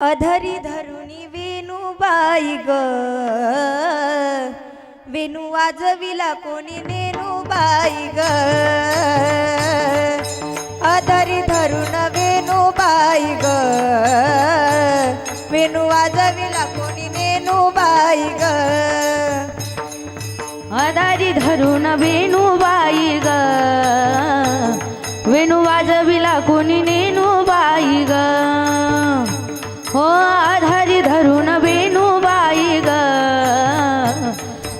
अधरी धरुणी वेणूबाई ग. वेणू वाजविला कोणी नेनूबाई ग. अधरी धरुण वेणूबाई ग. वेणू वाजविला कोणी नेनूबाई ग. अदारी धरुण वेणूबाई ग. वेणू वाज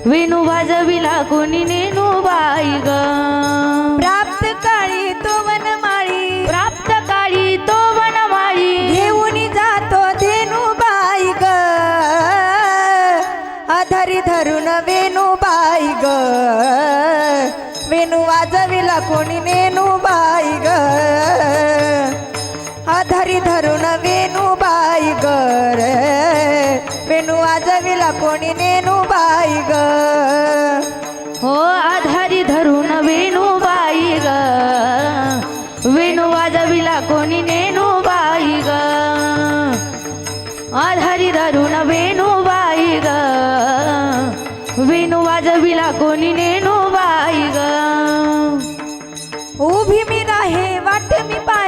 वेणू वाजविला कोणी नेनूबाई ग. प्राप्त काळी तो वनमाळी. प्राप्त काळी तो वनमाळी. घेऊन जातो धेनुबाई ग. अधरी धरून वेणूबाई ग. वेणू वाजविला कोणी नेनूबाई ग. अधरी धरून वेणूबाई ग रे. वेणू वाजविला कोणी नेनूबाई ग? हो आधारी धरून वेणूबाई ग. वेणू वाजविला कोणी नेनूबाई ग. आधारी धरून वेणूबाई ग. वेणू वाजविला कोणी नेनूबाई ग. उभी मी राहे वाट मी पाहे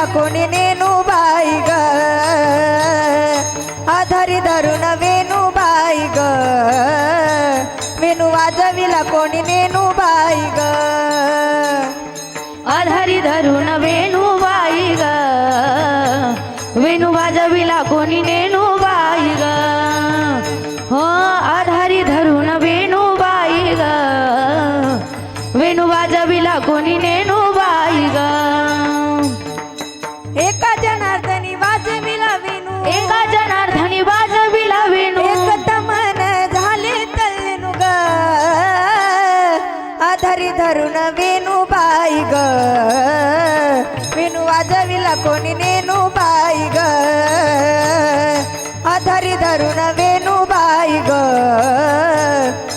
वाजविला कोणी नेनूबाई ग? आधारी धरून वेणूबाई ग. वेणू वाजविला कोणी नेनूबाई ग? आधारी धरून वेणूबाई ग. वेणू वाजविला कोणी नेनूबाई ग? हो आधारी धरून वेणूबाई ग. वेणू वाजविला कोणी नेनूबाई धरी धरून वेणू बाई ग. वेणू वाजविला कोणी नेनू बाई ग. अधरी धरून वेणू बाई ग.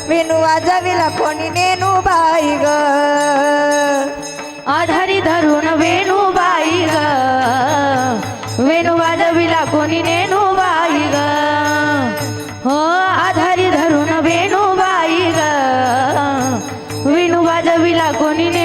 वेणू वाजविला कोणी नेनू बाई ग. आधारी धरून वेणू बाई ग. वेणू वाजविला कोणी नेनू জননী